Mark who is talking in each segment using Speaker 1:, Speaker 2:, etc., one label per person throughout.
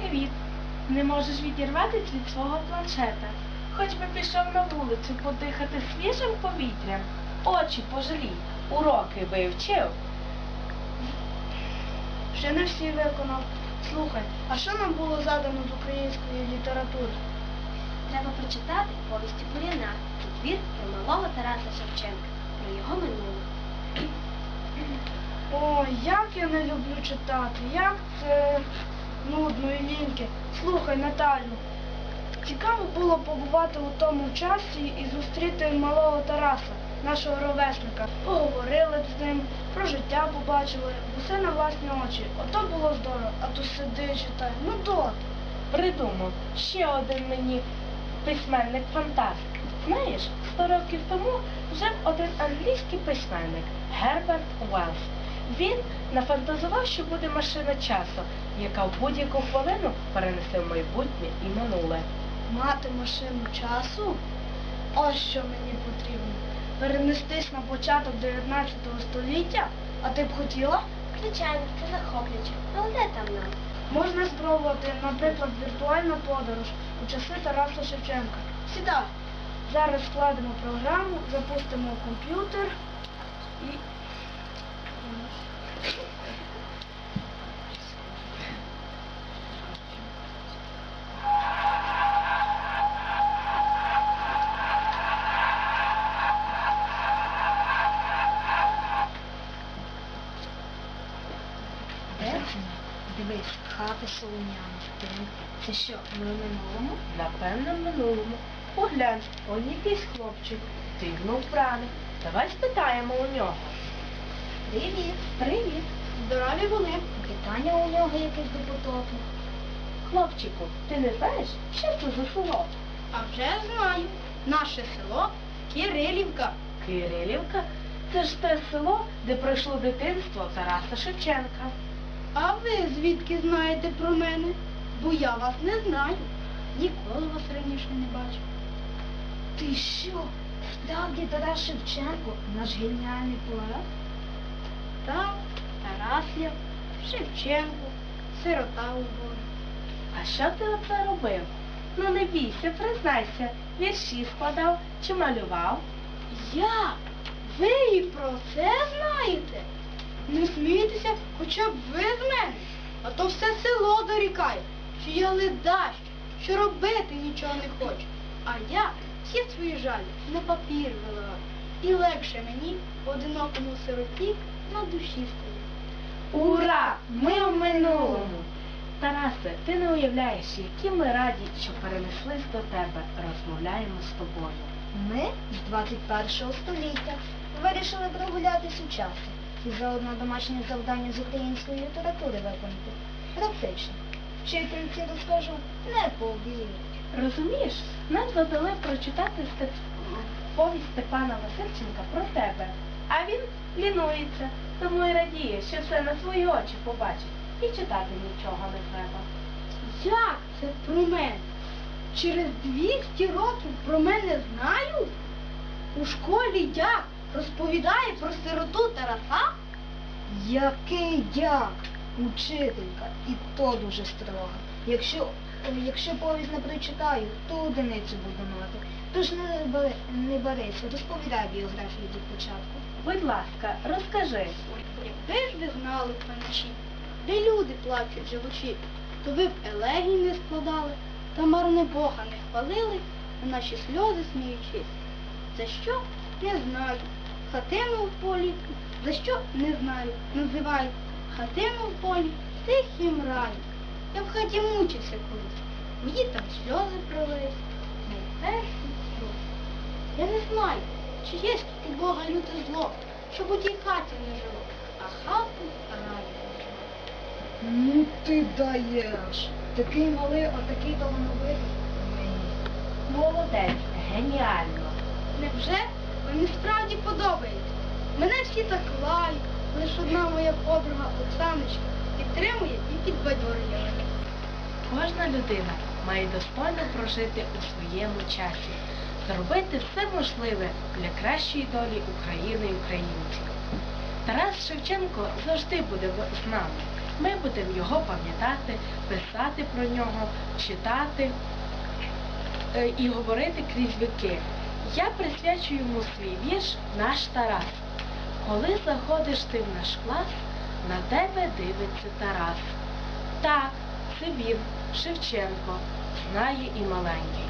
Speaker 1: Привіт. Не можеш відірватися від свого планшета. Хоч би пішов на вулицю подихати свіжим повітрям. Очі пожалій, уроки вивчив.
Speaker 2: Ще не всі виконав. Слухай, а що нам було задано з української літератури?
Speaker 3: Треба прочитати повісті Буряна, твір про малого Тараса Шевченка, про його минуле.
Speaker 2: О, як я не люблю читати, як це нудно і ліньки. Слухай, Наталю, цікаво було побувати у тому часі і зустріти малого Тараса, нашого ровесника. Поговорили б з ним, про життя побачили, усе на власні очі. Ото було здорово, а то сиди читай. Ну доти.
Speaker 1: Придумав ще один мені письменник фантаст. Знаєш, сто років тому жив один англійський письменник Герберт Уеллс. Він нафантазував, що буде машина часу, яка в будь-яку хвилину перенесе в майбутнє і минуле.
Speaker 2: Мати машину часу? Ось що мені потрібно. Перенестись на початок 19 століття, а ти б хотіла?
Speaker 3: Звичайно, це захоплююче. Але де там нам?
Speaker 2: Можна спробувати, наприклад, віртуальна подорож у часи Тараса Шевченка. Сідай. Зараз складемо програму, запустимо комп'ютер і. Хата солоняна. Це що, ми в минулому?
Speaker 1: Напевно, в минулому. Поглянь, он якийсь хлопчик, тигнув прани. Давай спитаємо у нього.
Speaker 2: Привіт.
Speaker 1: Привіт,
Speaker 2: Здорові вони.
Speaker 3: Питання у нього якесь до потоку.
Speaker 1: хлопчику, ти не знаєш, що це за село?
Speaker 2: А вже знаю. Наше село Кирилівка.
Speaker 1: Кирилівка це ж те село, де пройшло дитинство Тараса Шевченка.
Speaker 2: А ви звідки знаєте про мене? Бо я вас не знаю. Ніколи вас раніше не бачив.
Speaker 3: Ти що? Справді Тарас Шевченко, наш геніальний поет?
Speaker 2: Так, Тарас я, Шевченко, сирота у горі.
Speaker 1: А що ти оце робив? Ну не бійся, признайся, вірші складав чи малював.
Speaker 2: Я? Ви і про це знаєте? Не смійтеся хоча б ви з мене, а то все село дорікає, що я ледач, що робити нічого не хочу. А я всі свої жалі на папір виливаю. І легше мені, одинокому сироті, на душі стоїть.
Speaker 1: Ура! Ми в минулому! Тарасе, ти не уявляєш, які ми раді, що перенеслись до тебе, розмовляємо з тобою.
Speaker 3: Ми з 21 століття вирішили прогулятись у часі і заодно домашнє завдання з української літератури виконати. Практично. Вчительці розкажу, не повірить.
Speaker 1: Розумієш, нам задали прочитати Степ... повість Степана Васильченка про тебе, а він лінується, тому і радіє, що все на свої очі побачить, і читати нічого не треба.
Speaker 2: Як це про мене? Через 200 років про мене знають? У школі як? Розповідає про сироту Тараса?
Speaker 3: Який дяк, учителька, і то дуже строга. Якщо, е, якщо повість не прочитаю, то одиницю буду мати. Тож не, бери- не берися, розповідай біографію від початку.
Speaker 1: Будь ласка, розкажи.
Speaker 2: Якби ж ви знали паничі, де люди плачуть живучи, то ви б елегій не складали, та марне Бога не хвалили, на наші сльози сміючись. За що? Не знаю. Хатину в полі, за що не знаю. Називають хатину в полі тихим раєм. Я в хаті мучився колись. Мені там сльози пролились, найперші сльози. Я не знаю, чи є тут у Бога люте зло, щоб у тій хаті не жило, а хату рай.
Speaker 3: Ну ти даєш. Такий малий, а такий талановитий.
Speaker 1: Молодець, геніально.
Speaker 2: Невже мені справді подобається? Мене всі так лають, лише одна моя подруга Оксаночка підтримує і підбадьорює мене.
Speaker 1: Кожна людина має достойно прожити у своєму часі, зробити все можливе для кращої долі України і українців. Тарас Шевченко завжди буде з нами. Ми будемо його пам'ятати, писати про нього, читати е, і говорити крізь віки. Я присвячую йому свій вірш Наш Тарас. Коли заходиш ти в наш клас, на тебе дивиться Тарас. Так, це він, Шевченко, знає і маленький.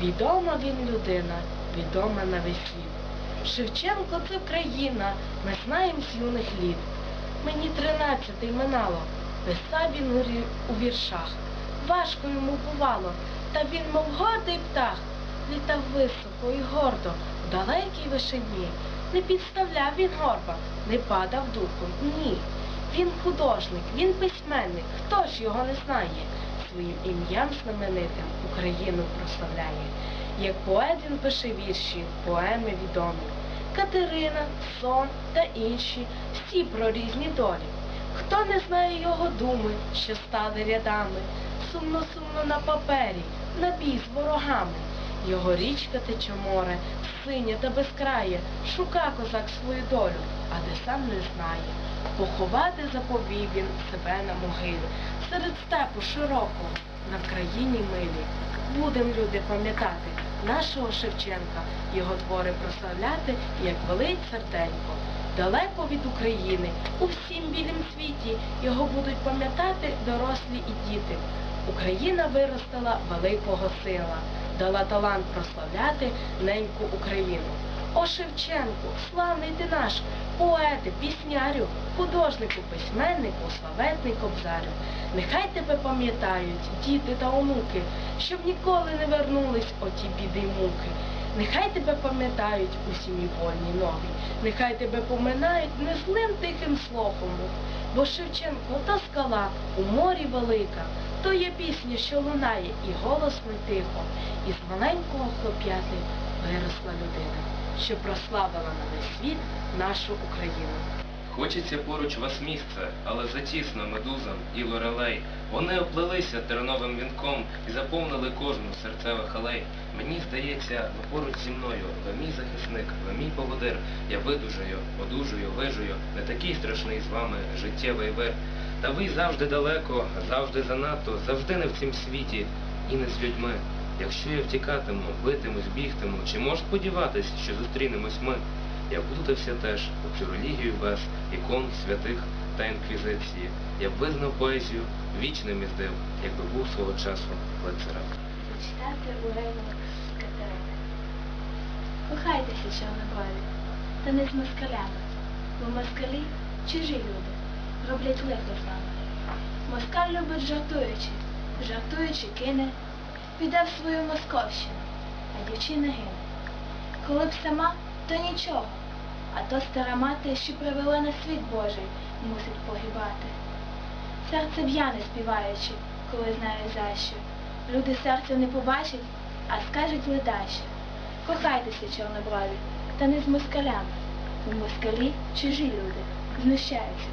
Speaker 1: Відома він людина, відома на весь світ. Шевченко це країна, ми знаємо з юних літ. Мені тринадцятий минало, писав він у віршах. Важко йому бувало, та він, мов гордий птах, літав високо і гордо, в далекій вишині. Не підставляв він горба, не падав духом, ні. Він художник, він письменник, хто ж його не знає? Своїм ім'ям знаменитим Україну прославляє. Як поет він пише вірші, поеми відомі. Катерина, сон та інші, всі про різні долі. Хто не знає його думи, що стали рядами, сумно-сумно на папері, на бій з ворогами. Його річка тече море, синя та безкрає, шука козак свою долю, а де сам не знає. Поховати заповів він себе на могилі, серед степу широкого, на країні милі. Будем, люди, пам'ятати нашого Шевченка, його твори прославляти, як велить серденько. Далеко від України, у всім білім світі його будуть пам'ятати дорослі і діти. Україна виростила великого сила, дала талант прославляти неньку Україну. О Шевченку, славний ти наш, поете, піснярю, художнику, письменнику, славетний кобзарю. Нехай тебе пам'ятають діти та онуки, щоб ніколи не вернулись оті біди муки. Нехай тебе пам'ятають усі мій вольні ноги, нехай тебе поминають незлим тихим слухом. Бо Шевченко та скала у морі велика, то є пісня, що лунає, і голосно й тихо, і з маленького хлоп'яти виросла людина, що прославила на весь світ нашу Україну.
Speaker 4: Хочеться поруч вас місце, але затісно медузам і лорелей. Вони оплелися терновим вінком і заповнили кожну серцевих алей. Мені здається, ви поруч зі мною, ви мій захисник, ви мій поводир. Я видужаю, одужую, вижую, не такий страшний з вами життєвий вир. Та ви завжди далеко, завжди занадто, завжди не в цім світі і не з людьми. Якщо я втікатиму, битимусь, бігтиму, чи може сподіватись, що зустрінемось ми? Я вплутався теж у цю релігію без ікон, святих та інквізиції. Я б визнав поезію вічним іздив, якби був свого часу лицарем.
Speaker 1: Прочитати уривок з Катерини. Кохайтеся, чорноброві, та не з москалями, бо москалі чужі люди, роблять лихо з нами. Москаль любить жартуючи, жартуючи кине, піде в свою московщину, а дівчина гине. Коли б сама, то нічого, а то стара мати, що привела на світ Божий, мусить погибати. Серце б'яне співаючи, коли знає за що. Люди серця не побачать, а скажуть ледаще. Кохайтеся, чорноброві, та не з москалями, У москалі чужі люди, знущаються.